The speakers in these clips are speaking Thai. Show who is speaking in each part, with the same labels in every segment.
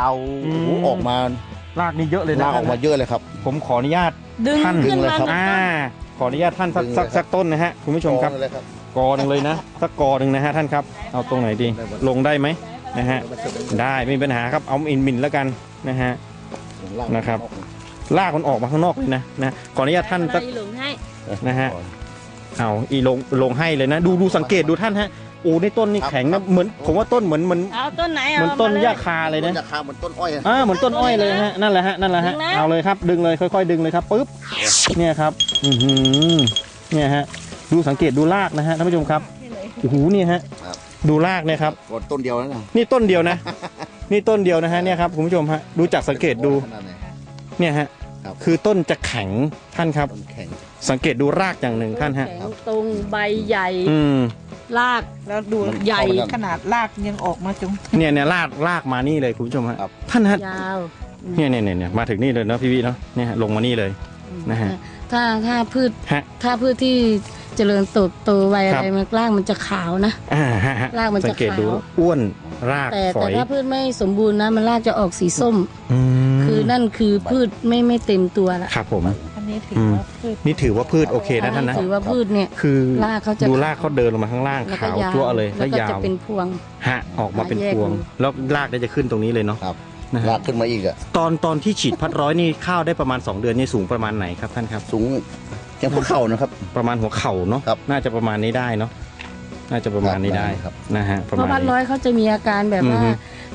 Speaker 1: เอา
Speaker 2: อืม
Speaker 1: โอ้โหออกมารา
Speaker 2: กนี่เยอะเลยนะ
Speaker 1: ลากออกมาเยอะเลยครับ
Speaker 2: ผมขออนุญาต
Speaker 3: ดึง
Speaker 2: ท่าน
Speaker 3: ขึ้น
Speaker 1: ดึงเลย
Speaker 3: มา
Speaker 1: ครับ
Speaker 2: อ่าขออนุญาตท่านสัก
Speaker 1: ดึงเลย
Speaker 2: สัก
Speaker 1: ครับ
Speaker 2: สักต้นนะฮะคุณผู้ชมครับ
Speaker 1: กองเลยครับ
Speaker 2: กอหนึ่งเลยนะสักกอหนึ่งนะฮะท่านครับ เอาตรงไหนดีลงได้ไหมนะฮะได้ไม่มีปัญหาครับเอาอินมินแล้วกันนะฮะนะครับ ลากมันออกมาข้างนอกเลยนะนะขออนุญาตท่านสัก
Speaker 3: อะไรหลงให้
Speaker 2: นะฮะ เอาอีลงลงให้เลยนะ ดูดูสังเกตดูท่านฮะ โอ้ในต้นนี่แข็งนะเหมือนผมว่าต้นเหมือนเหมือน
Speaker 3: เอาต้นไหน
Speaker 2: เหมือน
Speaker 3: เอา
Speaker 2: ต้น
Speaker 3: ม
Speaker 2: หญ้าคาเลย
Speaker 1: ต้
Speaker 2: นะ
Speaker 1: นราคาเหมือนต้นอ้อยนะ
Speaker 2: อ่าเหมือนต้นอ้อยเลยฮะนั่นแหละฮะนั่นแหละฮะ
Speaker 3: ดึงนะ
Speaker 2: เอาเลยครับ ดึงเลยค่อย ๆ ดึงเลยครับปึ๊บเนี่ยครับอือหือเนี่ยฮะดูสังเกตดูรากนะฮะท่านผู้ชมครับโอ้โหเนี่ยฮะดูรากเนี่ยครับ
Speaker 1: กดต้นเดียวแล้วนะ
Speaker 2: นี่ต้นเดียวนะ นี่ต้นเดียวนะฮะเนี่ยครับคุณผู้ชมฮะดูจากสังเกตดู
Speaker 1: ขนาไหน
Speaker 2: เนี่ยฮะ
Speaker 1: ครับ
Speaker 2: คือต้นจะแข็งท่านครับ
Speaker 1: ต้นแข็ง
Speaker 2: สังเกตดูรากอย่างหนึ่งท่านฮะ
Speaker 3: แข็งตรงใบใหญ่
Speaker 2: อืม
Speaker 3: ราก
Speaker 4: แล้วดู
Speaker 3: ใหญ่
Speaker 4: ขนาดรากยังออกมาจง
Speaker 2: เนี่ยเนี่ยรากรากมานี่เลยคุณผู้ชมฮะท่านฮะ
Speaker 3: ยาว
Speaker 2: เนี่ยเนี่ยเนี่ยเนี่ยมาถึงนี่เลยเนาะพี่วิเนาะเนี่ยฮะลงมานี่เลยนะฮะ
Speaker 3: ถ้าถ้าพืช
Speaker 2: ฮะ
Speaker 3: ถ้าพืชที่เจริญเติบโตไว
Speaker 2: ครั
Speaker 3: อะ
Speaker 2: บ
Speaker 3: ไรมันรากมันจะขาวนะ
Speaker 2: อ่าฮะฮะ
Speaker 3: รากมันจะ
Speaker 2: สังเกตดู
Speaker 3: ขาว
Speaker 2: อ้วนราก
Speaker 3: แต่
Speaker 2: ฝ
Speaker 3: แต่
Speaker 2: อย
Speaker 3: ถ้าพืชไม่สมบูรณ์นะ มันรากจะออกสีส้ม
Speaker 2: อืม
Speaker 3: คือนั่นคือพืชไม่ไม่เต็มตัวละ
Speaker 2: ครับผม
Speaker 4: อั นนี้ถือ
Speaker 2: ม
Speaker 4: ว่าพืช
Speaker 2: นี่ถือว่าพืชโอเคนะท่านนะ
Speaker 3: ถือว่าพืชเนี่ย
Speaker 2: คือ
Speaker 3: รากเขาจะ
Speaker 2: ดูรากเขาเดินลงมาข้างล่าง
Speaker 3: แล้วก็
Speaker 2: ขาวยา
Speaker 3: ว
Speaker 2: จั่วเลย
Speaker 3: แล้
Speaker 2: แล้วว
Speaker 3: ก็
Speaker 2: ยา
Speaker 3: จะ
Speaker 2: ว
Speaker 3: เป็นพวง
Speaker 2: ฮะออกมาเป็น
Speaker 3: แยก
Speaker 2: พวง
Speaker 3: ดู
Speaker 2: แล้วรากก็จะขึ้นตรงนี้เลยเนาะ
Speaker 1: ครับ
Speaker 2: นะฮะ
Speaker 1: ลากขึ้นมาอีกอะ
Speaker 2: ตอนตอนที่ฉีดพัดร้อยนี่ข้าวได้ประมาณ 2 เดือนนี่สูงประมาณไหนครับท่านครับ
Speaker 1: สูงยังพวกเข่านะครับ
Speaker 2: ประมาณหัวเข่าเนาะ
Speaker 1: ครับ
Speaker 2: น่าจะประมาณนี้ได้เนาะน่าจะประมาณนี้ได้
Speaker 1: ครับ
Speaker 2: นะฮะประ
Speaker 3: เพ
Speaker 2: มา
Speaker 3: ราะ
Speaker 2: ณ
Speaker 3: พัดร้
Speaker 2: นี้
Speaker 3: อยเขาจะมีอาการแบบว่า
Speaker 2: อือฮึ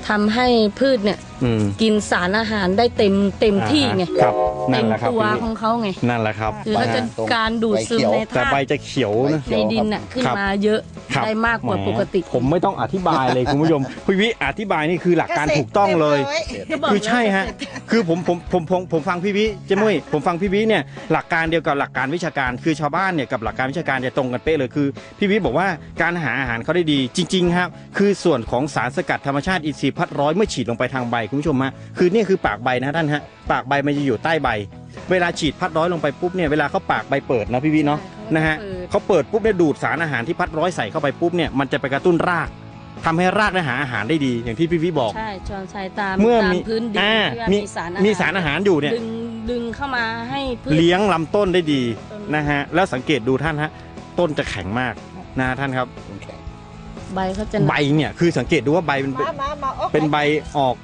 Speaker 3: ทำให้พืชเนี่ย
Speaker 2: อืม
Speaker 3: กินสารอาหารได้เต็มเต็มที่ไง
Speaker 2: อ่าครับนั่
Speaker 3: เต็
Speaker 2: น
Speaker 3: ม
Speaker 2: แหละครับ
Speaker 3: ตัว
Speaker 2: พี่
Speaker 3: ของเขาไง
Speaker 2: นั่นแหละครับ
Speaker 3: คือเขาจะ
Speaker 1: ตรง
Speaker 3: การดูดซึม
Speaker 1: ใบเขียว
Speaker 3: ใน
Speaker 2: แต่
Speaker 3: ธา
Speaker 2: ใบ
Speaker 3: ตุ
Speaker 2: จะเขียวนะ
Speaker 3: ในดินน่ะขึ้น
Speaker 2: ครับ
Speaker 3: มาเยอะ
Speaker 2: ครับ
Speaker 3: ได้มากกว่า
Speaker 2: แห
Speaker 3: ปกติ
Speaker 2: ผมไม่ต้องอธิบายเลยคุณผู้ชมพี่วิอธิบายนี่คือหลักการถูกต้องเลย คือใช่ฮะ คือผมผมผมผมผมฟังพี่วิเจมุ้ยผมฟังพี่วิเนี่ยหลักการเดียวกับหลักการวิชาการ คือชาวบ้านเนี่ยกับหลักการวิชาการจะตรงกันเป๊ะเลยคือพี่วิบอกว่าการหาอาหารเขาได้ดีจริง ๆ ครับ คือส่วนของสารสกัดธรรมชาติอินทรีย์พัดร้อยเมื่อฉีดลงไปทางใบคุณผู้ชมฮะคือเนี่ยคือปากใบนะท่านฮะปากใบมันจะอยู่ใต้ใบ เวลาฉีดพัดร้อยลงไปปุ๊บเนี่ยเวลาเขาปากใบเปิดนะพี่วิเนาะ นะฮะเขาเปิดปุ๊บเนี่ยดูดสารอาหารที่พัดร้อยใส่เข้าไปปุ๊บเนี่ยมันจะไปกระตุ้นรากทำให้รากได้หาอาหารได้ดี อย่างที่พี่วิบอก
Speaker 3: ใช่ชอนชายตาม
Speaker 2: เมื่อ
Speaker 3: ตาม
Speaker 2: มี
Speaker 3: พื้นดิน
Speaker 2: อ่า
Speaker 3: ที่ว่า
Speaker 2: มี
Speaker 3: มีสารอาหาร
Speaker 2: มีสารอาหารอยู่เนี่ย
Speaker 3: ดึงดึงเข้ามาให้พืช
Speaker 2: เลี้ยงลำต้นได้ดี
Speaker 3: ต้น
Speaker 2: นะฮะแล้วสังเกตดูท่านฮะต้นจะแข็งมากนะท่านครับ
Speaker 1: ต้นแข็ง
Speaker 3: ใบเขาจะหนา
Speaker 2: ใบเนี่ยคือสังเกตดูว่าใบมันเป็น
Speaker 4: มามามาโอ้
Speaker 2: เป็นใบออก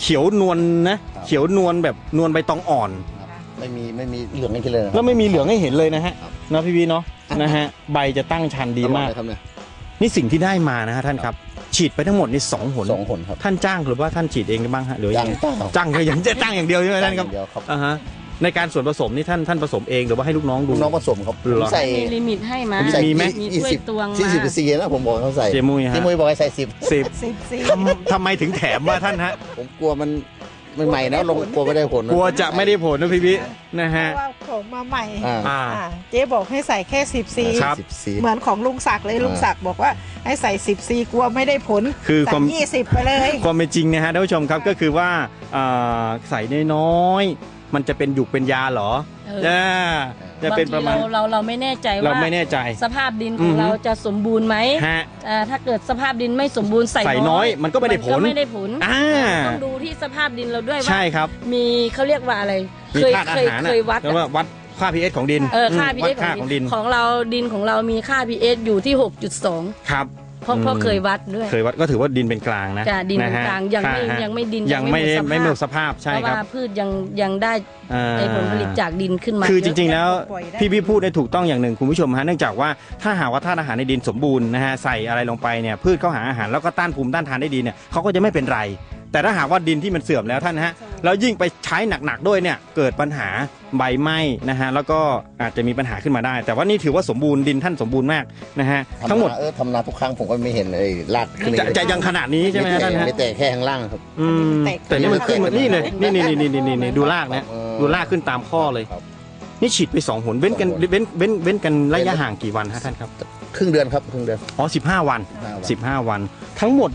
Speaker 2: เขียวนวลนะเขียวนวลแบบนวลใบตองอ่อน
Speaker 1: ไม่มีไม่มีเหลืองนี่เลยนะ
Speaker 2: แล้วไม่มีเหลืองให้เห็นเลยนะฮะ
Speaker 1: ครับ
Speaker 2: นะพี่วีเนาะนะฮะใบจะตั้งชันดีมาก
Speaker 1: ตลอเลยครับเนี่ย
Speaker 2: นี่สิ่งที่ได้มานะฮะท่านครับ ฉีดไปทั้งหมดนี่สองหน
Speaker 1: สองคนครับ
Speaker 2: ท่านจ้างหรือว่าท่านฉีดเองบ้างฮะหรือ
Speaker 1: ยั
Speaker 2: ยังงไง
Speaker 1: เต้า
Speaker 2: จ้างก็ยังจะจ้างอย่างเดียวใช่ไหมท่านครับ
Speaker 1: เดียวครับ
Speaker 2: อ่าฮะในการส่วนผสมนี่ท่านท่านผสมเองหรือว่าให้ลูกน้องดู
Speaker 1: ลูกน้องผสมครับ
Speaker 2: เหรอ
Speaker 1: ผมใส่
Speaker 3: มีลิมิตให้มา
Speaker 1: ผมใส่
Speaker 2: มีไหม
Speaker 3: มี
Speaker 1: ยี่
Speaker 3: ถ้วย
Speaker 1: สิบ
Speaker 3: ตวง
Speaker 1: สี่
Speaker 3: มา
Speaker 1: สิบซีนะผมบอกเขาใส่
Speaker 2: เจมุยฮะ
Speaker 1: ที่มุ้ยบอกให้ใส่สิบ
Speaker 2: สิบ
Speaker 4: สิบสี่
Speaker 2: ทำทำไมถึงแถมว่าท่านฮะ
Speaker 1: ผมกลัวมันมัน ใหม่นะลงกลัวไม่ได้ผล
Speaker 2: กลัวจะไม่ได้ผลนะพี่วินะ
Speaker 4: เพ
Speaker 2: ฮะ
Speaker 4: ราะว่าของมาใหม่
Speaker 1: อ่า
Speaker 2: อ่า
Speaker 4: อ่าเจ๊บอกให้ใส่แค่สิบซี
Speaker 2: ครับ
Speaker 1: สิบซี
Speaker 4: เหมือนของลุงศักดิ์เลย
Speaker 1: อ่า
Speaker 4: ลุงศักดิ์บอกว่าให้ใส่สิบซีกลัวไม่ได้ผล
Speaker 2: คือความ
Speaker 4: ยี่สิบไปเลย
Speaker 2: ความเป็นจริงนะฮะท่านผู้ชมครับก็คือว่าอ่าใส่น้อยๆ มันจะเป็นหยุกเป็นยาเหรอ
Speaker 3: เออ
Speaker 2: เออจะเป็นประมาณ
Speaker 3: บงทีเราเราเราไม่แน่ใจ
Speaker 2: เรา
Speaker 3: ว่า
Speaker 2: ไม่แน่ใจ
Speaker 3: สภาพดินข
Speaker 2: อื
Speaker 3: อ
Speaker 2: องฮึ
Speaker 3: เราจะสมบูรณ์ไหม
Speaker 2: ฮะ
Speaker 3: อ่าถ้าเกิดสภาพดินไม่สมบูรณ์ใส่
Speaker 2: ใส่น้อยมันก็ไม่ได้ผล
Speaker 3: นก็ไม่ได้ผล
Speaker 2: อ่า
Speaker 3: ต้องดูที่สภาพดินเราด้วยว่า
Speaker 2: ใช่ครับ
Speaker 3: มีเขาเรียกว่าอะไร
Speaker 2: มี
Speaker 3: เคย
Speaker 2: ธาตุอา
Speaker 3: เคย
Speaker 2: หาร
Speaker 3: เคยวัด
Speaker 2: แล้วว่าวัดค่า pH ของดิน
Speaker 3: เออค่า
Speaker 2: ม
Speaker 3: pH
Speaker 2: วัดค่า
Speaker 3: ข
Speaker 2: ข
Speaker 3: อ
Speaker 2: องง
Speaker 3: ดิ
Speaker 2: ดิ
Speaker 3: น
Speaker 2: น
Speaker 3: ของเราดินของเรามีค่า pH อยู่ที่ 6.2
Speaker 2: ครับ
Speaker 3: เพราะเพราะ
Speaker 2: อืม
Speaker 3: เคยวัดด้วย
Speaker 2: เคยวัดก็ถือว่าดินเป็นกลางนะ
Speaker 3: จ้ะดิน
Speaker 2: นะฮะ
Speaker 3: กลางยังไม่
Speaker 2: ฮะ
Speaker 3: ยังไม่ดิน
Speaker 2: ยังไม่
Speaker 3: ห
Speaker 2: ไม่หม
Speaker 3: ด
Speaker 2: ด
Speaker 3: ส
Speaker 2: ส
Speaker 3: ภาพ
Speaker 2: ภาพใช่
Speaker 3: เพราะ
Speaker 2: ครับ
Speaker 3: ว่าพืชยังยังได้
Speaker 2: อ่า
Speaker 3: ไอ้ผลผลิตจากดินขึ้นมา
Speaker 2: คือ
Speaker 3: เย
Speaker 2: จ
Speaker 3: อะ
Speaker 2: ริง ๆ แล้ว
Speaker 4: ปล่อยได้
Speaker 2: พี่พี่พูดได้ถูกต้องอย่างหนึ่งคุณผู้ชมฮะเนื่องจากว่าถ้าหากว่าธาตุอาหารในดินสมบูรณ์นะฮะใส่อะไรลงไปเนี่ยพืชเขาหาอาหารแล้วก็ต้านภูมิต้านทานได้ดีเนี่ยเขาก็จะไม่เป็นไร แต่ถ้าหากว่าดินที่มันเสื่อมแล้วท่านฮะแล้วยิ่งไปใช้หนักๆด้วยเนี่ยเกิดปัญหาใบไหม้นะฮะแล้วก็อาจจะมีปัญหาขึ้นมาได้ แต่ว่านี่ถือว่าสมบูรณ์ดินท่านสมบูรณ์มากนะฮะ
Speaker 1: ทำ
Speaker 2: ทั้งหมด
Speaker 1: นาเออทำนาทุกครั้งผมก็ไม่เห็นเลยลากขึ้น
Speaker 2: จะจะยังขนาดนี้ใช่ไหมฮะท่านฮะ
Speaker 1: ไม่แต่แค่ข้างล่างครับ
Speaker 2: อืมแต่นี่มันขึ้นมานี่เลยนี่นี่นี่นี่นี่นี่ดูรากนะ
Speaker 1: เออ
Speaker 2: ดูรากขึ้นตามข้อเลย
Speaker 1: ครับ
Speaker 2: นี่ฉีดไปสองหนเว้นกัน
Speaker 1: สองหน
Speaker 2: เว้นเว้นเว้นกันระยะห่างกี่วันฮะท่านครับ
Speaker 1: ครึ่งเดือนครับครึ่งเดือน
Speaker 2: อ๋อสิบห้าวัน
Speaker 1: ห้าวัน
Speaker 2: สิบห้าวัน ทั้งหมด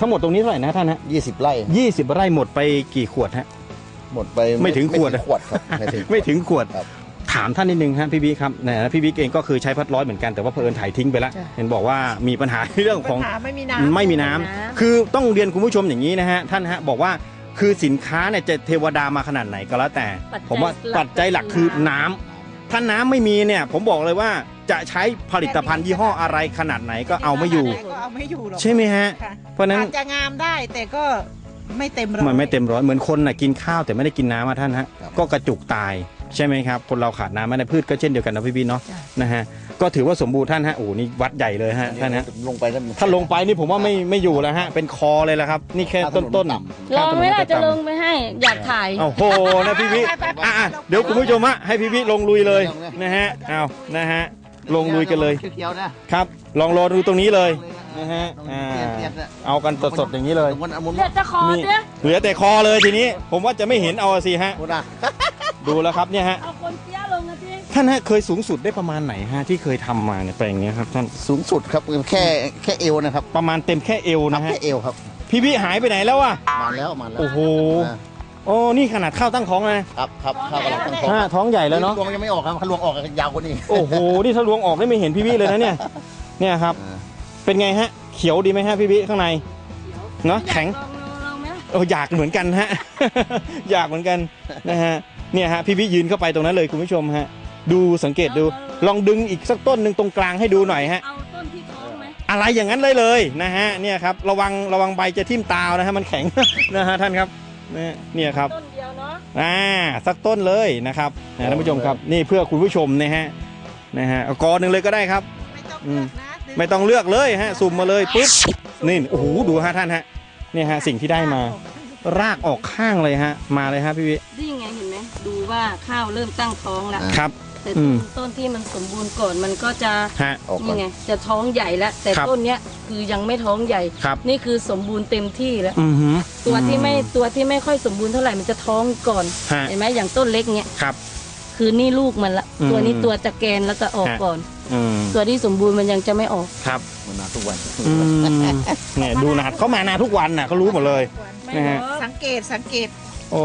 Speaker 2: ทั้งหมดตรงนี้เท่าไหร่นะท่านฮะ
Speaker 1: ยี่สิบไร่
Speaker 2: ยี่สิบไร่หมดไปกี่ขวดฮะ
Speaker 1: หมดไป
Speaker 2: ไม่ถึงขวด
Speaker 1: ไม่ถึงขวดครับไม่ถึง
Speaker 2: ไม่ถึงขวด
Speaker 1: ครับ
Speaker 2: ถามท่านนิดนึงฮะพี่บิ๊กครับนะพี่บิ๊กเองก็คือใช้พัดร้อยเหมือนกันแต่ว่าเพอิญถ่ายทิ้งไปแล้ว
Speaker 3: จ้ะ
Speaker 2: เห็นบอกว่ามีปัญหาเรื่องของ
Speaker 4: ปัญหาไม่มีน้ำ
Speaker 2: ไม่มีน้ำ
Speaker 3: ไม่มีน้ำ
Speaker 2: คือต้องเรียนคุณผู้ชมอย่างนี้นะฮะ ท่านฮะ บอกว่าคือสินค้าเนี่ยจะเทวดามาขนาดไหนก็แล้วแต่
Speaker 3: ปัจจัย
Speaker 2: ผมว่า
Speaker 3: หลัก
Speaker 2: ปัจจัยหลักคือน้ำ ถ้าน้ำไม่มีเนี่ย ผมบอกเลยว่า จะใช้ผลิตภัณฑ์ยี่ห้ออะไรขนาดไหนก็เอาไม่อยู่
Speaker 4: ก็เอาไม่อยู่หรอก
Speaker 2: ใช่ไหมฮะ
Speaker 4: ค่ะ
Speaker 2: เพราะฉะนั้น
Speaker 4: อาจจะงามได้แต่ก็ไม่เต็มร้อย
Speaker 2: มันไม่เต็มร้อยเหมือนคนน่ะกินข้าวแต่ไม่ได้กินน้ำอะท่านฮะ
Speaker 1: ครับ
Speaker 2: ก็กระจุกตายใช่ไหมครับคนเราขาดน้ำไม่ได้พืชก็เช่นเดียวกันนะพี่บีเนาะ
Speaker 3: จ้ะ
Speaker 2: นะฮะก็ถือว่าสมบูรณ์ท่านฮะโอ้โหนี่วัดใหญ่เลยฮะท่านฮะ
Speaker 1: ลงไปแล้วมัน
Speaker 2: ถ้าลงไปนี่ผมว่าไม่ไม่อยู่แล้วฮะเป็นคอเลยละครับ นี่แค่ต้นต้นๆ
Speaker 3: ลองไม่ได้จะลงไปให้ อยากถ่าย
Speaker 2: โอ้โหนะพี่วิอะอะเดี๋ยวคุณผู้ชมฮะให้พี่วิลงลุยเลยนะฮะเอานะฮะ ลงลุยกันเลย
Speaker 1: เขียวๆนะครับ
Speaker 2: ลองรอดูตรงนี้เลยนะฮะอ่า
Speaker 1: เปลี่ยนๆเนี่ย
Speaker 2: เอากันสดๆอย่างนี้เลย
Speaker 1: ตรงนั้นเอามุน
Speaker 3: เลือดจะคอ
Speaker 2: นี่
Speaker 3: เนี่ย
Speaker 2: เหลือแต่คอเลยทีนี้ ผมว่าจะไม่เห็นเอาอะสิฮะ
Speaker 1: มุนอะ
Speaker 2: ดูแล้วครับเนี่ยฮะ
Speaker 3: เอาคนเสียลงนะพี่
Speaker 2: ท่านฮะเคยสูงสุดได้ประมาณไหนฮะที่เคยทำมาเนี่ยแปลงเนี้ยครับท่าน
Speaker 1: สูงสุดครับแค่แค่เอวนะครับ
Speaker 2: ประมาณเต็มแค่เอว
Speaker 1: ครับ
Speaker 2: นะฮะ
Speaker 1: แค่เอวครับ
Speaker 2: พี่วิหายไปไหนแล้ววะ
Speaker 1: มาแล้วมาแล้ว
Speaker 2: โอ้โห
Speaker 1: อ่า
Speaker 2: โอ้นี่ขนาดข้าวตั้งท้องเลยนะครับ
Speaker 1: ครับข้าวกำลังตั้งท้อง
Speaker 2: ฮะท้องใหญ่แล้วเนาะ
Speaker 1: ลวงยังไม่ออกครับถ้าลวงออกก็ยาวกว่านี้
Speaker 2: โอ้โหนี่ถ้าลวงออกได้ไม่เห็นพี่วิเลยนะเนี่ยเนี่ยครับ
Speaker 1: อ่า
Speaker 2: เป็นไงฮะ เขียวดีไหมฮะพี่วิข้างในเนาะแข็ง
Speaker 3: ลองลองลองไหม
Speaker 2: โอ้อยากเหมือนกันฮะ อยากเหมือนกันนะฮะเนี่ยฮะพี่วิยืนเข้าไปตรงนั้นเลยคุณผู้ชมฮะ ดูสังเกตดูลองดึงอีกสักต้นหนึ่งตรงกลางให้ดูหน่อยฮะ
Speaker 3: เอาต้นที่ท้องไหม
Speaker 2: อะไรอย่างนั้นเลยเลยนะฮะเนี่ยครับระวังระวังใบจะทิ่มตาวนะฮะมันแข็งนะฮะท่านครับเนี่ยเนี่ยครับ
Speaker 3: ต้นเดียวเนาะ
Speaker 2: อ่าสักต้นเลยนะครับนะท่านผู้ชมครับนี่เพื่อคุณผู้ชมนะฮะนะฮะเอากอหนึ่งเลยก็ได้ครับ
Speaker 4: ไม่ต้องเลือกนะดึง
Speaker 2: ไม่ต้องเลือกเลยฮะสุ่มมาเลยปุ๊บนี่โอ้โหดูฮะท่านฮะเนี่ยฮะสิ่งที่ได้มา รากออกข้างเลยฮะ มาเลยฮะพี่วิ
Speaker 3: นี่ไงเห็นไหมดูว่าข้าวเริ่มตั้งท้องแล้ว
Speaker 2: ครับ
Speaker 3: แต่
Speaker 2: อื
Speaker 3: ต้
Speaker 2: ม
Speaker 3: นต้นที่มันสมบูรณ์ก่อนมันก็จะ
Speaker 2: ฮะ
Speaker 1: ออกก่อ
Speaker 3: นี่
Speaker 1: น
Speaker 3: ไงจะท้องใหญ่แล้วแต่
Speaker 2: ครับ
Speaker 3: ต้นเนี้ยคือยังไม่ท้องใหญ่
Speaker 2: ครับ
Speaker 3: นี่คือสมบูรณ์เต็มที่แล้ว
Speaker 2: อือหือ
Speaker 3: ตัวที่ไม่ตัวที่ไม่ค่อยสมบูรณ์เท่าไหร่มันจะท้องก่อน
Speaker 2: ฮะ
Speaker 3: เห็นไหมอย่างต้นเล็กเนี้ย
Speaker 2: ครับ
Speaker 3: คือนี่ลูกมันละ
Speaker 2: อืม
Speaker 3: ตัวนี้ตัวจะแกนแล้วก็ออก
Speaker 2: ฮะ
Speaker 3: ก่อน
Speaker 2: อืม
Speaker 3: ตัวที่สมบูรณ์มันยังจะไม่ออก
Speaker 2: ครับ
Speaker 1: มันมาทุกวัน
Speaker 2: อืมเนี่ยดูนะเขามานาทุกวันน่ะเขารู้หมดเลย
Speaker 3: ไม่
Speaker 2: นะฮะ
Speaker 3: เนาะ
Speaker 4: สังเกตสังเกต
Speaker 2: โอ้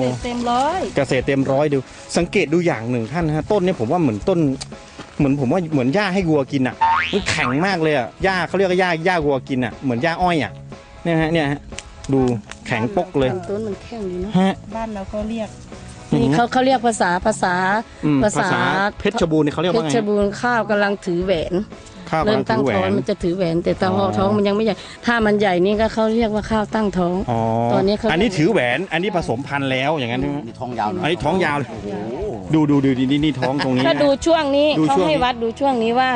Speaker 3: เต็มเต็มร้อย
Speaker 2: เกษตรเต็มร้อยดู สังเกตดูอย่างหนึ่งท่านนะฮะต้นเนี่ยผมว่าเหมือนต้น เหมือนผมว่าเหมือนหญ้าให้วัวกินอะมันแข็งมากเลยอะหญ้าเขาเรียกว่าหญ้าหญ้าวัวกินอะเหมือนหญ้าอ้อยอะเนี่ยฮะเนี่ยฮะดูแข็งปกเลย
Speaker 3: ลำต้นมันแข็งดีเนาะ
Speaker 2: ฮะ
Speaker 4: บ้านเราก็เรียก
Speaker 3: นี่เขาเขาเรียกภาษาภาษา
Speaker 2: อืม
Speaker 3: ภา
Speaker 2: ภา
Speaker 3: ษา
Speaker 2: ษาเพชรบูรณ์เนี่ยเขาเรียก
Speaker 3: เพ
Speaker 2: ว่าไง
Speaker 3: ชรบูรณ์ข้าวกำลังถือแหวน
Speaker 2: ข้าว
Speaker 3: เริ่
Speaker 2: กำ
Speaker 3: ม
Speaker 2: ลัง
Speaker 3: ตั้
Speaker 2: ถื
Speaker 3: ง
Speaker 2: อแหว
Speaker 3: ท้อง
Speaker 2: น
Speaker 3: มันจะถือแหวน แต่ตอน
Speaker 2: อ๋อ
Speaker 3: ท้องมันยังไม่ใหญ่ ถ้ามันใหญ่นี่ก็เขาเรียกว่าข้าวตั้งท้อง
Speaker 2: อ๋อ
Speaker 3: ตอนนี้เขา
Speaker 2: อันนี้ถือแหวนอันนี้ผสมพันธุ์แล้วอย่างนั้นใช่ไหม
Speaker 1: มีทองยาวหน่อย
Speaker 2: อันนี้ท้องยาวเลย
Speaker 1: โอ้โห
Speaker 2: ดูดูดูนี่นี่ท้องตรงนี้
Speaker 3: ถ้า
Speaker 2: นะ
Speaker 3: ดูช่วงนี้
Speaker 2: ดู
Speaker 3: เขา
Speaker 2: ช่วงนี้
Speaker 3: ให้วัดดูช่วงนี้ว่า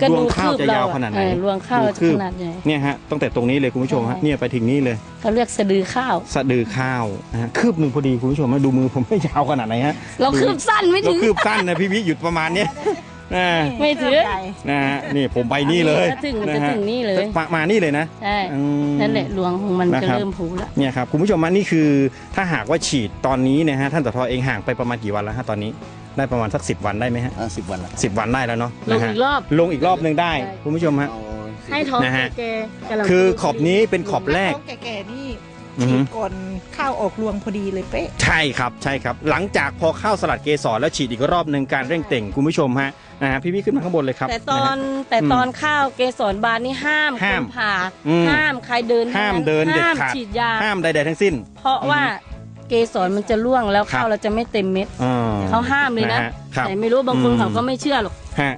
Speaker 3: ก็
Speaker 2: รว
Speaker 3: ดู
Speaker 2: งข้าว
Speaker 3: คืบ
Speaker 2: จะ
Speaker 3: เรา
Speaker 2: ยาวขนาดไหน
Speaker 3: เออรวงข้าว
Speaker 2: ดูคืบ
Speaker 3: ขนาดใหญ่
Speaker 2: เนี่ยฮะตั้งแต่ตรงนี้เลยคุณผู้ชมฮะ
Speaker 3: ใช่
Speaker 2: เนี่ยไปถึงนี่เลย
Speaker 3: เขาเรียกสะดือข้าว
Speaker 2: สะดือข้าวนะฮะคืบหนึ่งพอดีคุณผู้ชมฮะดูมือผมไม่ยาวขนาดไหนฮะ
Speaker 3: เราคืบสั้นไม่
Speaker 2: เรา
Speaker 3: ถึง
Speaker 2: คืบสั้นนะพี่วิหยุดประมาณเนี้ย อ่า
Speaker 3: ไม่ถือ
Speaker 4: ใหญ่
Speaker 2: นะฮะนี่ผมไปนี่เลย
Speaker 3: ถ้าถึงมัน
Speaker 2: นะ
Speaker 3: จะ
Speaker 2: ฮะ
Speaker 3: ถึงนี่เลย
Speaker 2: มามานี่เลยนะ
Speaker 3: ใช่
Speaker 2: อืม
Speaker 3: นั่นแหละหลวงของมัน
Speaker 2: นะ
Speaker 3: จะ
Speaker 2: ครับ
Speaker 3: เริ่มผูแล้ว
Speaker 2: เนี่ยครับคุณผู้ชมฮะนี่คือถ้าหากว่าฉีดตอนนี้นะฮะท่านสทเองห่างไปประมาณกี่วันแล้วฮะตอนนี้ได้ประมาณสักสิวันได้ไหมฮะ
Speaker 1: อะสิบวันละ
Speaker 2: สิบวันได้แล้วเนาะ
Speaker 3: ล
Speaker 2: นะ
Speaker 3: ง
Speaker 2: ฮะ
Speaker 3: อีกรอบ
Speaker 2: ลงอีกรอบหนึ่งได้
Speaker 3: ใช่
Speaker 2: คุณผู้ชมฮะ
Speaker 1: เอาสิบ
Speaker 3: ให้ท้อง
Speaker 2: นะฮะ
Speaker 3: แก่ๆกำลัง
Speaker 2: คือขอบนี้เป็นขอบแรก
Speaker 4: ท้องแก่ๆนี่
Speaker 2: อือ
Speaker 4: ฉี
Speaker 2: ฮึ
Speaker 4: ดก่อนข้าวออกรวงพอดีเลยเป๊ะ
Speaker 2: ใช่ครับใช่ครับ หลังจากพอเข้าสลัดเกสรแล้วฉีดอีกรอบหนึ่งการเร่งเต่งคุณผู้ชมฮะนะฮะพี่พี่ขึ้นมาข้างบนเลยครับ
Speaker 3: แต่ตอ
Speaker 2: นะ
Speaker 3: น
Speaker 2: ฮะ
Speaker 3: แต่
Speaker 2: อืม
Speaker 3: ตอนข้าวเกสรบานนี่ห้ามค
Speaker 2: ห้าม
Speaker 3: นผ่า
Speaker 2: อืม
Speaker 3: ห้ามใครเดิน
Speaker 2: ห้ามเดินเด็ด
Speaker 3: ห้าม
Speaker 2: ขาด
Speaker 3: ฉีดยา
Speaker 2: ห้ามใดๆทั้งสิ้น
Speaker 3: เพราะว่าเกสรมันจะร่วงแล้ว
Speaker 2: ครับ
Speaker 3: ข้าวเราจะไม่เต็มเม็ด
Speaker 2: อ่
Speaker 3: เขาห้ามเลยนะ
Speaker 2: ฮครับ
Speaker 3: แต่ไม่รู้บางคน
Speaker 2: อืม
Speaker 3: เขาก็ไม่เชื่อหรอก
Speaker 2: ฮะ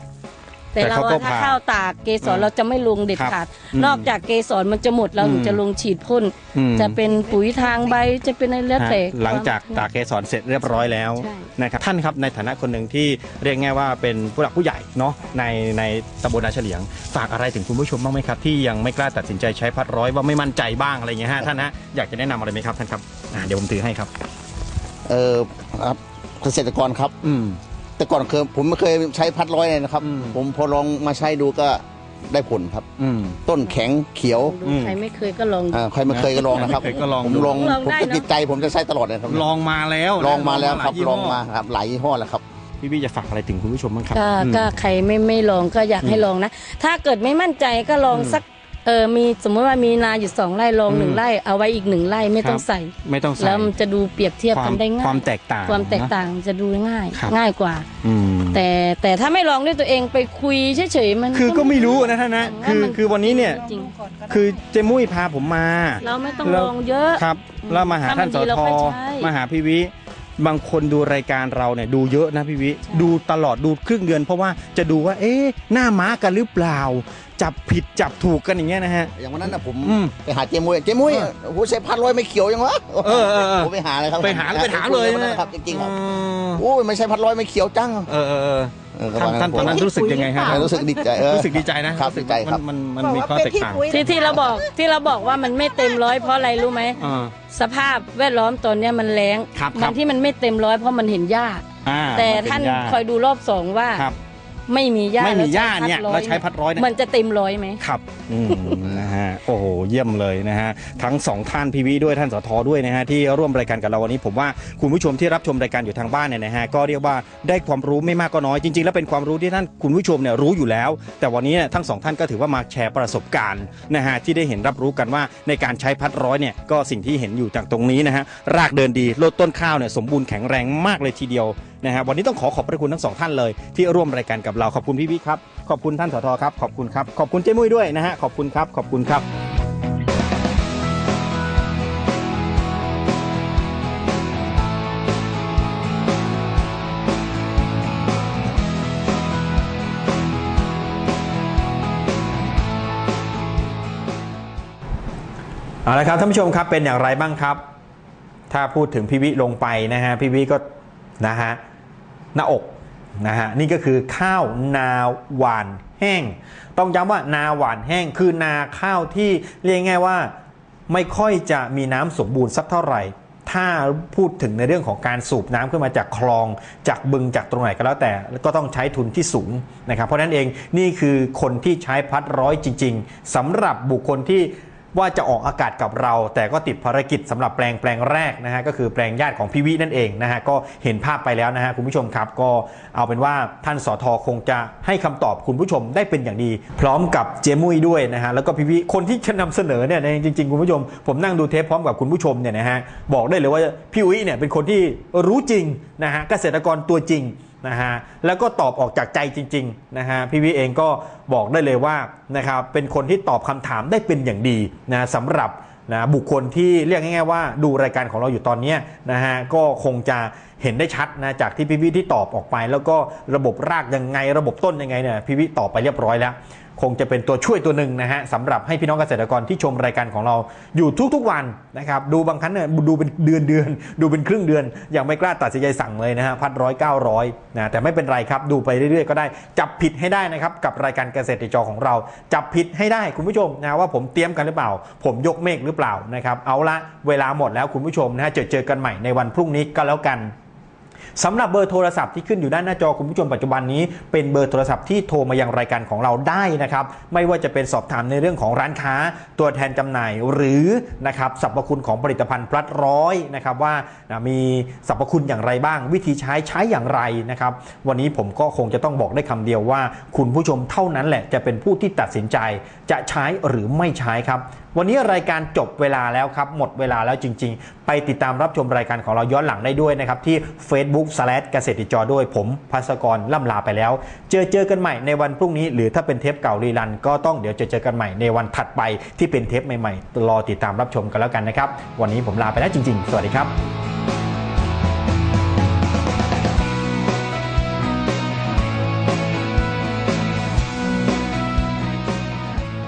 Speaker 3: แต่
Speaker 2: แต่
Speaker 3: เรา
Speaker 2: เขาก็
Speaker 3: อะถ้า
Speaker 2: ผ่า
Speaker 3: ข้าวตากเกสร
Speaker 2: อืม
Speaker 3: เราจะไม่ลงเด็ด
Speaker 2: ครับ
Speaker 3: ขาด
Speaker 2: อืม
Speaker 3: นอกจากเกสรมันจะหมดเรา
Speaker 2: อืม
Speaker 3: ถึงจะลงฉีดพ่น
Speaker 2: อืม
Speaker 3: จะเป็นปุ๋ยทางใบจะเป็นอะไรแล้ว
Speaker 2: ฮะ
Speaker 3: แต่
Speaker 2: หลังจากตากเกสรเสร็จเรียบร้อยแล้ว
Speaker 3: ใช่
Speaker 2: นะครับท่านครับในฐานะคนหนึ่งที่เรียกง่ายว่าเป็นผู้หลักผู้ใหญ่เนาะในในตำบลนาเฉลียง ฝากอะไรถึงคุณผู้ชมบ้างไหมครับ ที่ยังไม่กล้าตัดสินใจใช้พัดร้อยว่าไม่มั่นใจบ้างอะไรอย่างเงี้ยฮะท่านฮะอยากจะแนะนำอะไรไหมครับท่านครับอ่าเดี๋ยวผมถือให้ครับ
Speaker 1: เออครับเกษตรกรครับ
Speaker 2: อืม
Speaker 1: แต่ก่อนเคยผมไม่เคยใช้พัดร้อยเลยนะครับ
Speaker 2: อืม
Speaker 1: ผมพอลองมาใช้ดูก็ได้ผลครับ
Speaker 2: อืม
Speaker 1: ต้นแข็งเขียว
Speaker 3: ดู
Speaker 2: อืม
Speaker 3: ใครไม่เคยก็ลองดู
Speaker 1: อ่าใครไม่เคยก็ลองนะครับ
Speaker 2: ใครไม่เคยก็ลอง
Speaker 1: ผม
Speaker 2: ดู
Speaker 1: ลอง
Speaker 3: ลอง
Speaker 1: ผม
Speaker 3: ได้
Speaker 1: ก็
Speaker 3: เนอะ
Speaker 1: ติดใจผมจะใช้ตลอดเลยครับ
Speaker 2: ลองมาแล้ว
Speaker 1: ลองมาแล้วครับ
Speaker 2: หยยี่
Speaker 1: ล
Speaker 2: ห้
Speaker 1: องมาครับหลายยี่ห้อแล้วครับ
Speaker 2: พี่พี่จะฝากอะไรถึงคุณผู้ชมบ้างครับ
Speaker 3: ก็
Speaker 2: อืม
Speaker 3: ก็ใครไม่ไม่ลองก็อยากให้ลองนะ ถ้าเกิดไม่มั่นใจก็ลอง
Speaker 2: อืม
Speaker 3: สัก เออมีสมมติว่ามีนาอยู่สองไร่ลองหนึ่
Speaker 5: อื
Speaker 3: ง
Speaker 5: ม
Speaker 3: ไร่เอาไว้อีกหนึ่งไร่ไม่ต้อง
Speaker 5: ครับ
Speaker 3: ใส่
Speaker 5: ไม่ต้องใส่
Speaker 3: แล้วมันจะดูเปรียบเทียบ
Speaker 5: ควา
Speaker 3: กั
Speaker 5: ม
Speaker 3: นได้ง่าย
Speaker 5: ความแตกต่าง
Speaker 3: ความแตก
Speaker 5: นะ
Speaker 3: ต่างจะดูง่าย
Speaker 5: ครับ
Speaker 3: ง่ายกว่า
Speaker 5: อืม
Speaker 3: แต่แต่ถ้าไม่ลองด้วยตัวเองไปคุยเฉยๆมัน
Speaker 5: คือก็ไม่รู้นะท่านนะ
Speaker 3: ว่า
Speaker 5: คือ
Speaker 3: มัน
Speaker 5: คือวันนี้เนี่ย
Speaker 3: จริง
Speaker 5: คือเจมุ้ยพาผมมา
Speaker 3: เราไม่ต้อง
Speaker 5: แล้ว
Speaker 3: ลองเยอะ
Speaker 5: ครับแล้วมาหา
Speaker 3: ถ้ามั
Speaker 5: ท่าน
Speaker 3: น
Speaker 5: ส
Speaker 3: ดีเรา
Speaker 5: ท
Speaker 3: ค่อยใช้
Speaker 5: มาหาพี่วิ บางคนดูรายการเราเนี่ยดูเยอะนะพี่วิ ดูตลอดดูครึ่งเดือน เพราะว่าจะดูว่า เอ๊ะหน้าม้ากันหรือเปล่า จับผิดจับถูกกันอย่างเงี้ยนะฮะ
Speaker 1: อย่างวันนั้นนะผม
Speaker 5: อืม
Speaker 1: ไปหาเจมุ้ยเจมุ้ยโอ้โหใช้พัดร้อยไม่เขียวยังวะ
Speaker 5: เออเออเออ
Speaker 1: ผมไปหาเลยครับ
Speaker 5: ไปหาไปถามเลย
Speaker 1: วัน
Speaker 5: นะ
Speaker 1: นั้นครับจริงๆครับ
Speaker 5: อืม
Speaker 1: โอ้ยไม่ใช่พัดร้อยไม่เขียวจัง
Speaker 5: เออเออเออ
Speaker 1: เออ
Speaker 5: ท่านท่านตอนนั้นรู้สึกยังไงฮะ
Speaker 1: เออรู้สึกดีใจเออ
Speaker 5: รู้สึกดีใจนะครับ
Speaker 1: ดีใจครับ
Speaker 5: มันมัน
Speaker 2: บ
Speaker 5: มัน
Speaker 2: อก
Speaker 5: มี
Speaker 2: ว่า
Speaker 5: ข้อ
Speaker 2: เป็น
Speaker 5: แตก
Speaker 2: ที่
Speaker 5: ต่าง
Speaker 2: ปุ๋ย
Speaker 3: ที่ที่เราบอกที่เราบอกว่ามันไม่เต็มร้อยเพราะอะไรรู้ไหม
Speaker 5: อ่า
Speaker 3: สภาพแวดล้อมตอนเนี้ยมันแรง
Speaker 5: ครับค
Speaker 3: มั
Speaker 5: รับ
Speaker 3: นที่มันไม่เต็มร้อยเพราะมันเห็นหญ้า
Speaker 5: อ่า
Speaker 3: แต่
Speaker 5: มัเป็
Speaker 3: ท่าน
Speaker 5: หญ้
Speaker 3: คอยดูรอบสองว่า
Speaker 5: ครับ
Speaker 3: ไม่มีหญ้า
Speaker 5: ไม่มีหญ้า
Speaker 3: แล้
Speaker 5: เนี่ยว
Speaker 3: ใช้
Speaker 5: แล้วใช้พัดร้อยเนี่ย
Speaker 3: มันจะเต็มร้อยไหม
Speaker 5: ครับอืมนะฮะโอ้โหเยี่ยมเลยนะฮะทั้งสองท่านพีวีด้วยท่านสทด้วยนะฮะที่ร่วมรายการกับเราวันนี้ผมว่าคุณผู้ชมที่รับชมรายการอยู่ทางบ้านเนี่ยนะฮะก็เรียกว่าได้ความรู้ไม่มากก็น้อยจริงๆ แล้วเป็นความรู้ที่ท่านคุณผู้ชมเนี่ยรู้อยู่แล้ว แต่วันนี้เนี่ยทั้งสองท่านก็ถือว่ามาแชร์ประสบการณ์นะฮะที่ได้เห็นรับรู้กันว่าในการใช้พัดร้อยเนี่ยก็สิ่งที่เห็นอยู่จากตรงนี้นะฮะรากเดินดีลดต้นข้าวเนี่ยสมบูรณ์แข็งแรงมากเลยทีเดียวนะฮะวันนี้ต้องขอขอบพระคุณทั้งสองท่านเลย ที่ร่วมรายการกับเราขอบคุณพี่วิครับขอบคุณท่านสทครับขอบคุณครับขอบคุณเจ้มุ้ยด้วยนะฮะขอบคุณครับขอบคุณครับเอาละครับท่านผู้ชมครับเป็นอย่างไรบ้างครับ ถ้าพูดถึงพี่วิลงไปนะฮะพี่วิก็ นะฮะหน้าอกนะฮะนี่ก็คือข้าวนาหวานแห้ง ต้องย้ำว่านาหวานแห้งคือนาข้าวที่เรียกง่ายว่าไม่ค่อยจะมีน้ำสมบูรณ์สักเท่าไหร่ ถ้าพูดถึงในเรื่องของการสูบน้ำขึ้นมาจากคลองจากบึงจากตรงไหนก็แล้วแต่ก็ต้องใช้ทุนที่สูงนะครับ เพราะฉะนั้นเองนี่คือคนที่ใช้พัดร้อยจริง ๆสำหรับบุคคลที่ ว่าจะออกอากาศกับเรา แต่ก็ติดภารกิจสำหรับแปลงแปลงแรกนะฮะก็คือแปลงญาติของพี่วินั่นเองนะฮะก็เห็นภาพไปแล้วนะฮะคุณผู้ชมครับ ก็เอาเป็นว่าท่านสอทอคงจะให้คำตอบคุณผู้ชมได้เป็นอย่างดี พร้อมกับเจมุ้ยด้วยนะฮะแล้วก็พี่วิคนที่จะนำเสนอเนี่ยจริงๆคุณผู้ชม ผมนั่งดูเทปพร้อมกับคุณผู้ชมเนี่ยนะฮะบอกได้เลยว่าพี่วิเนี่ยเป็นคนที่รู้จริงนะฮะเกษตรกรตัวจริง นะฮะแล้วก็ตอบออกจากใจจริงๆนะฮะพี่วิเองก็บอกได้เลยว่านะครับเป็นคนที่ตอบคำถามได้เป็นอย่างดีนะสำหรับนะบุคคลที่เรียกง่ายๆว่าดูรายการของเราอยู่ตอนนี้นะฮะก็คงจะเห็นได้ชัดนะจากที่พี่วิที่ตอบออกไป แล้วก็ระบบรากยังไงระบบต้นยังไงเนี่ยพี่วิตอบไปเรียบร้อยแล้ว คงจะเป็นตัวช่วยตัวหนึ่งนะฮะสำหรับให้พี่น้องเกษตรกรที่ชมรายการของเราอยู่ทุกๆวันนะครับดูบางครั้งเนี่ยดูเป็นเดือนเดือนดูเป็นครึ่งเดือนยังไม่กล้าตัดสินใจสั่งเลยนะฮะพัดร้อยเก้าร้อยนะแต่ไม่เป็นไรครับดูไปเรื่อยๆก็ได้จับผิดให้ได้นะครับกับรายการเกษตรจอของเรา จับผิดให้ได้คุณผู้ชมนะว่าผมเตรียมกันหรือเปล่า ผมยกเมฆหรือเปล่านะครับเอาละเวลาหมดแล้วคุณผู้ชมนะฮะเจอเจอกันใหม่ในวันพรุ่งนี้ก็แล้วกัน สำหรับเบอร์โทรศัพท์ที่ขึ้นอยู่ด้านหน้าจอคุณผู้ชมปัจจุบันนี้ เป็นเบอร์โทรศัพท์ที่โทรมายังรายการของเราได้นะครับไม่ว่าจะเป็นสอบถามในเรื่องของร้านค้า ตัวแทนจำหน่ายหรือนะครับสรรพคุณของผลิตภัณฑ์พลัดร้อยนะครับว่ามีสรรพคุณอย่างไรบ้าง วิธีใช้ใช้อย่างไรนะครับวันนี้ผมก็คงจะต้องบอกได้คำเดียวว่า คุณผู้ชมเท่านั้นแหละจะเป็นผู้ที่ตัดสินใจจะใช้หรือไม่ใช้ครับ วันนี้รายการจบเวลาแล้วครับ หมดเวลาแล้วจริง ๆ ไปติดตามรับชมรายการของเราย้อนหลังได้ด้วยนะครับ ที่ Facebook s l a s เกษตรจอด้วยผมภัสกรล่ำลาไปแล้ว เจอเจอกันใหม่ในวันพรุ่งนี้ หรือถ้าเป็นเทปเก่ารีรัน ก็ต้องเดี๋ยวเจอเจอกันใหม่ในวันถัดไปที่เป็นเทปใหม่ๆรอติดตามรับชมกันแล้วกันนะครับวันนี้ผมลาไปแล้วจริง ๆ สวัสดีครับ